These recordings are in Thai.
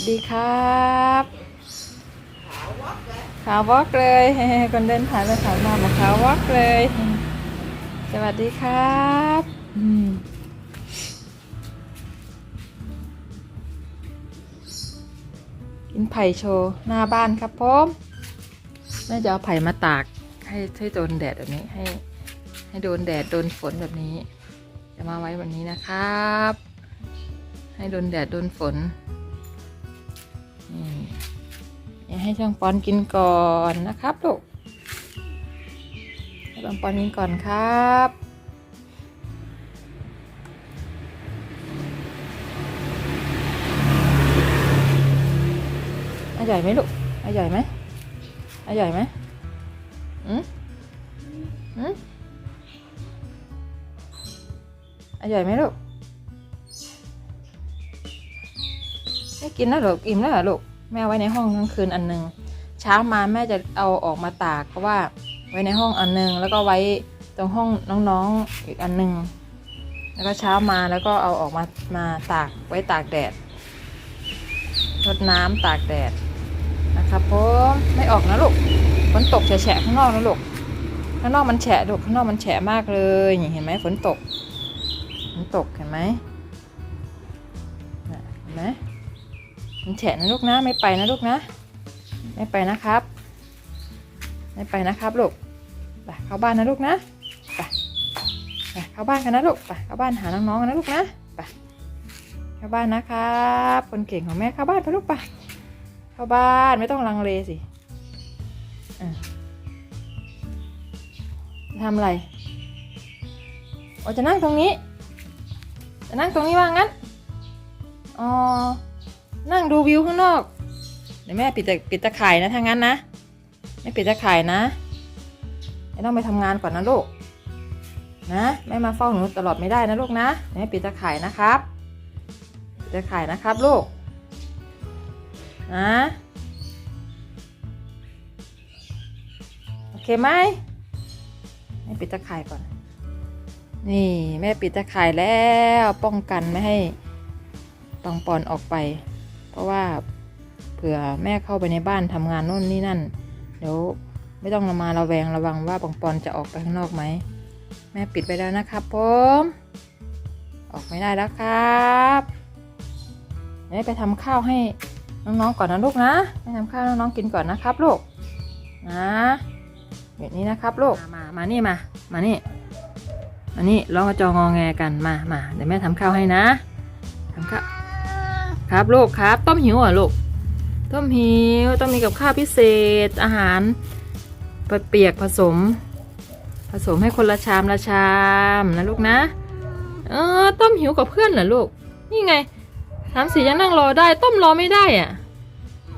สดีครับขาววอกเลยคนเดินผ่านไปผ่านมาบอกขาววอกเลย สวัสดีครับอืมกินไผ่โชว์หน้าบ้านครับผมแม่จะเอาไผ่มาตากให้ให้โดนแดดแบบนี้ให้ ให้โดนแดดโดนฝนแบบนี้ จะมาไว้แบบนี้นะครับ ให้โดนแดดโดนฝน อย่าให้ช่างปอนกินก่อนนะครับลูกช่างปอนกินก่อนครับอร่อยไหมลูกอร่อยไหมอร่อยไหมอืมอืมอร่อยไหมลูก กินแล้วหรออิ่มแล้วเหรอลูกแม่ไว้ในห้องทั้งคืนอันหนึงเช้ามาแม่จะเอาออกมาตากเพราะว่าไว้ในห้องอันหนึงแล้วก็ไว้ตรงห้องน้องๆอีกอันหนึงแล้วก็เช้ามาแล้วก็เอาออกมามาตากไว้ตากแดดรดน้ำตากแดดนะครับผมไม่ออกนะลูกฝนตกแฉะข้างนอกนะลูกข้างนอกมันแฉะลูกข้างนอกมันแฉะมากเลยเห็นไหมฝนตกฝนตกเห็นไหมเห็นไหม มันแฉะนะลูกนะ ไม่ไปนะลูกนะ ไม่ไปนะครับ ไม่ไปนะครับลูกไปเข้าบ้านนะลูกนะไปไปเข้าบ้านกันนะลูกไปเข้าบ้านหาน้องๆกันนะลูกนะไปเข้าบ้านนะครับคนเก่งของแม่เข้าบ้านไปลูกไปเข้าบ้านไม่ต้องลังเลสิอะจะทำอะไรโอจะนั่งตรงนี้ จะนั่งตรงนี้ว่างั้น อ๋อ นั่งดูวิวข้างนอก เดี๋ยวแม่ปิดตะปิดตะข่ายนะถ้างั้นนะ ไม่ปิดตะข่ายนะไม่ต้องไปทำงานก่อนนะลูก นะแม่มาเฝ้าหนูตลอดไม่ได้นะลูกนะเดี๋ยวแม่ปิดตะข่ายนะครับ ปิดตะข่ายนะครับลูก นะโอเคไหมแม่ปิดตะข่ายก่อน นี่แม่ปิดตะข่ายแล้วป้องกันไม่ให้ปังปอนออกไป เพราะว่าเผื่อแม่เข้าไปในบ้านทำงานโน่นนี่นั่น เดี๋ยวไม่ต้องมาระแวงระวังว่าปังปอนจะออกไปข้างนอกไหม แม่ปิดไปแล้วนะครับผม ออกไม่ได้แล้วครับเดี๋ยวไปทำข้าวให้น้องๆก่อนนะลูกนะไปทำข้าวน้องๆกินก่อนนะครับลูกนะแบบนี้นะครับลูกมามานี่มา มานี่มานี่ร้องกระจองงอแงกันมามาเดี๋ยวแม่ทำข้าวให้นะทำข้าว ครับลูกครับ ต้มหิวเหรอะลูกต้มหิวต้องมีกับข้าวพิเศษอาหารเปียกผสม ผสมให้คนละชามละชามนะลูกนะ เออต้มหิวกับเพื่อนเหรอลูก นี่ไงสามสี่ยังนั่งรอได้ ต้มรอไม่ได้อะ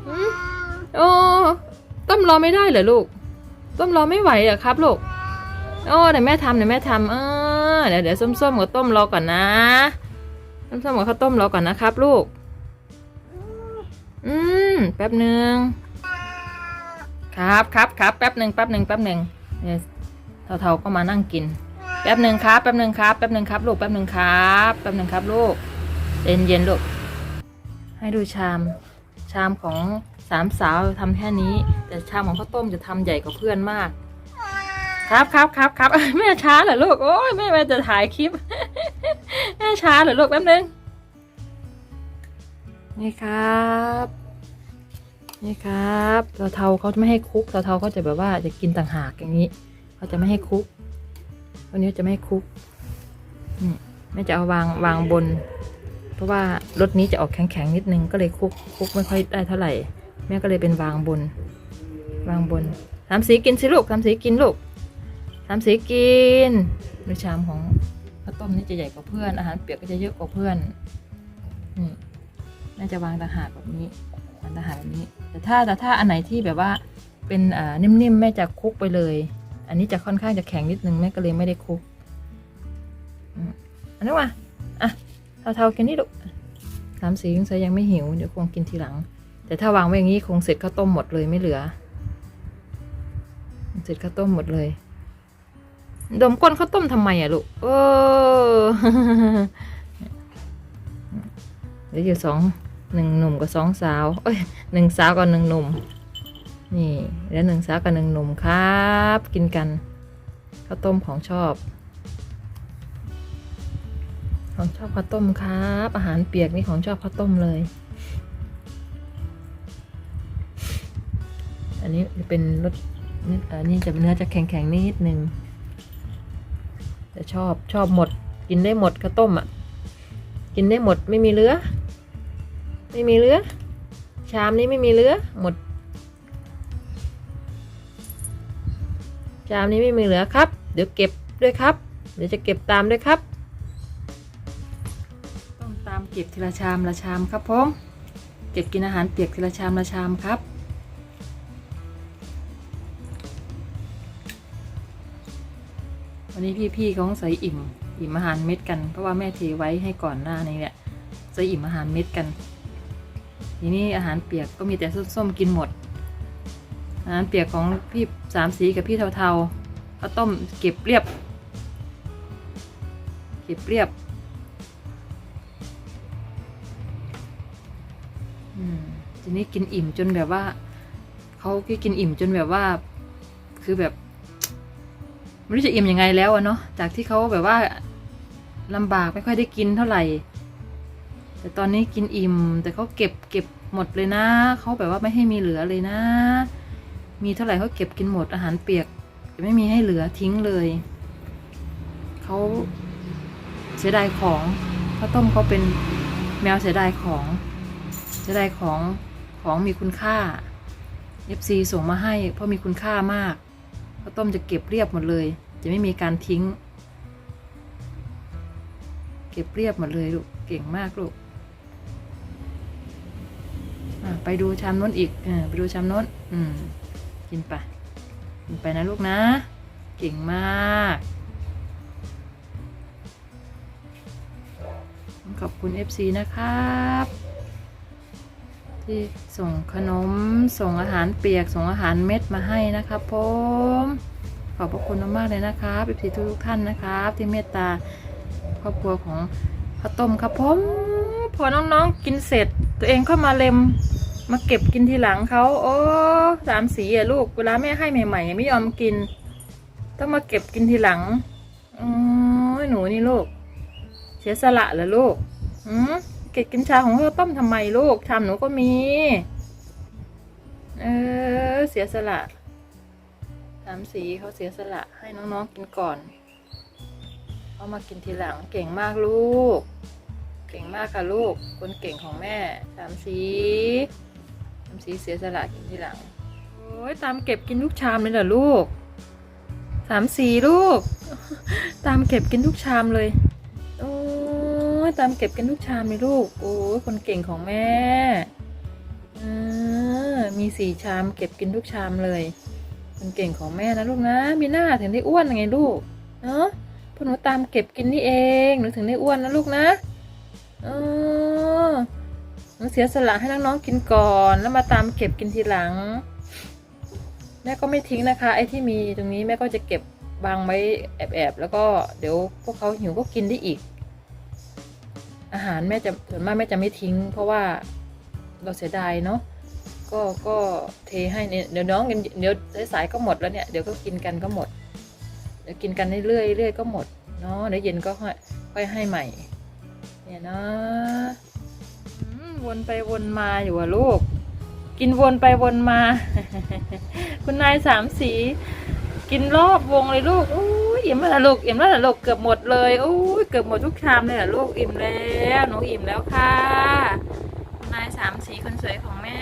อืมโอ้ต้มรอไม่ได้เหรอลูก ต้มรอไม่ไหวเหรอครับลูกโอ้เดี๋ยวแม่ทำเดี๋ยวแม่ทำเออเดี๋ยวเดี๋ยวส้มๆกับต้มรอก่อนนะส้มๆกับข้าวต้มรอก่อนนะครับลูก อืม แป๊บหนึ่งครับครับครับแป๊บหนึ่งแป๊บหนึ่งแป๊บหนึ่งเนี่ยเท่าๆก็มานั่งกิน แป๊บหนึ่งครับ แป๊บหนึ่งครับแป๊บหนึ่งครับ ลูกแป๊บหนึ่งครับ แป๊บหนึ่งครับลูกเย็นเย็นๆลูกให้ดูชาม ชามของสามสาวทำแค่นี้ แต่ชามของข้าวต้มจะทำใหญ่กว่าเพื่อนมาก ครับครับครับครับแม่ช้าเหรอลูกโอ้ยแม่แม่จะถ่ายคลิปแม่ช้าเหรอลูกแป๊บหนึ่ง นี่ครับ นี่ครับเทาเทาเขาจะไม่ให้คุกเทาเทาๆเขาจะแบบว่าจะกินต่างหากอย่างนี้เขาจะไม่ให้คุกวันนี้จะไม่คุกนี่แม่จะเอาวางวางบน เพราะว่ารสนี้จะออกแข็งๆนิดนึงก็เลยคุกคุกไม่ค่อยได้เท่าไหร่ แม่ก็เลยเป็นวางบน วางบนสามสีกินสิลูกสามสีกินลูกสามสีกินดูชามของข้าวต้มนี่จะใหญ่กว่าเพื่อนอาหารเปียกก็จะเยอะกว่าเพื่อนนี่ น่าจะวางต่างหากแบบนี้วางต่างหากแบบนี้ แต่ถ้าแต่ถ้าอันไหนที่แบบว่าเป็นอ่านิ่มๆแม่จะคุกไปเลย อันนี้จะค่อนข้างจะแข็งนิดนึงแม่ก็เลยไม่ได้คุกอันนี้มาอะเทาๆกันนี่ลูกสามสียังใส่ยังไม่หิวเดี๋ยวคงกินทีหลัง แต่ถ้าวางไว้อย่างนี้คงเสร็จข้าวต้มหมดเลยไม่เหลือ เสร็จข้าวต้มหมดเลย ดมก้นข้าวต้มทำไมอะลูกโอ้ หลืออยู่สองหนึ่งหนุ่มกับสองสาวเอ้ยหนึ่งสาวกับหนึ่งหนุ่ม นี่แล้วหนึ่งสาวกับหนึ่งหนุ่มครับ กินกันข้าวต้มของชอบ ของชอบข้าวต้มครับ อาหารเปียกนี่ของชอบข้าวต้มเลย อันนี้จะเป็นรสนี่อันนี้จะเนื้อจะแข็งๆนิดนึงแต่ชอบชอบหมด กินได้หมดข้าวต้มอะ กินได้หมดไม่มีเหลือ ไม่มีเหลือ ชามนี้ไม่มีเหลือ หมด ชามนี้ไม่มีเหลือครับ เดี๋ยวเก็บด้วยครับ เดี๋ยวจะเก็บตามด้วยครับ ต้องตามเก็บทีละชามละชามครับผมเก็บกินอาหารเปียกทีละชามละชามครับวันนี้พี่ๆเขาใส่อิ่ม อิ่มอาหารเม็ดกันเพราะว่าแม่เทไว้ให้ก่อนหน้านี้เนี่ยใส่อิ่มอาหารเม็ดกัน ทีนี้อาหารเปียกก็มีแต่ส้มๆกินหมด อาหารเปียกของพี่สามสีกับพี่เทาๆข้าวต้มเก็บเรียบ เก็บเรียบทีนี้กินอิ่มจนแบบว่าเขาก็กินอิ่มจนแบบว่า คือแบบไม่รู้จะอิ่มยังไงแล้วอะเนาะจากที่เขาแบบว่าลำบากไม่ค่อยได้กินเท่าไหร่ แต่ตอนนี้กินอิ่ม แต่เขาเก็บเก็บหมดเลยนะ เขาแบบว่าไม่ให้มีเหลือเลยนะ มีเท่าไหร่เขาเก็บกินหมดอาหารเปียกจะไม่มีให้เหลือทิ้งเลยเขาเสียดายของข้าวต้มเขาเป็นแมวเสียดายของเสียดายของของมีคุณค่า FC ส่งมาให้ เพราะมีคุณค่ามากข้าวต้มจะเก็บเรียบหมดเลย จะไม่มีการทิ้ง เก็บเรียบหมดเลยลูกเก่งมากลูก ไปดูชามน้นอีกเออไปดูชามน้นอืมกินไปกินไปนะลูกนะ เก่งมาก ขอบคุณ FC นะครับ ที่ส่งขนมส่งอาหารเปียก ส่งอาหารเม็ดมาให้นะครับผมขอบพระคุณมากๆเลยนะครับอีพีทุกท่านนะครับ ที่เมตตาครอบครัวของข้าวต้มครับผม พอน้องๆกินเสร็จ ตัวเองเข้ามาเล็มมาเก็บกินทีหลังเขาโอ้สามสีอะลูกเวลาแม่ให้ใหม่ๆไม่ยอมกิน ต้องมาเก็บกินทีหลังอ๋อหนูนี่ลูก เสียสละเหรอลูกอืมเก็บกินชาของข้าต้มทำไมลูกชามหนูก็มี เออ เสียสละสามสีเขาเสียสละให้น้องๆกินก่อนเขามากินทีหลังเก่งมากลูก เก่งมากค่ะลูก คนเก่งของแม่สามสีสามสีเสียสละกินทีหลัง โอ้ยตามเก็บกินทุกชามเลยเหรอลูกสามสีลูก ตามเก็บกินทุกชามเลย โอ้ยตามเก็บกินทุกชามเลยลูก โอ้ยคนเก่งของแม่ออมีสี่ชามเก็บกินทุกชามเลยคนเก่งของแม่นะลูกนะมีหน้าถึงได้อ้วนยังไงลูก เนาะพราะหนูตามเก็บกินนี่เอง หนูถึงได้อ้วนนะลูกนะ เออหนูเสียสละให้น้องๆกินก่อน แล้วมาตามเก็บกินทีหลัง แม่ก็ไม่ทิ้งนะคะ ไอ้ที่มีตรงนี้แม่ก็จะเก็บวางไว้แอบๆแล้วก็เดี๋ยวพวกเขาหิวก็กินได้อีก อาหารแม่จะส่วนมากแม่จะไม่ทิ้ง เพราะว่าเราเสียดายเนาะก็ก็เทให้เนี่ยเดี๋ยวน้องกันเดี๋ยวสายๆก็หมดแล้วเนี่ยเดี๋ยวก็กินกันก็หมดเดี๋ยวกินกันเรื่อยๆเรื่อยก็หมดเนาะเดี๋ยวเย็นก็ค่อยให้ใหม่ เนี่ยนะวนไปวนมาอยู่อะลูก กินวนไปวนมา คุณนายสามสี กินรอบวงเลยลูกอู้ยอิ่มแล้วลูกอิ่มแล้วลูกเกือบหมดเลยอู้ยเกือบหมดทุกชามเลยอะลูกอิ่มแล้วหนูอิ่มแล้วค่ะ คุณนายสามสีคนสวยของแม่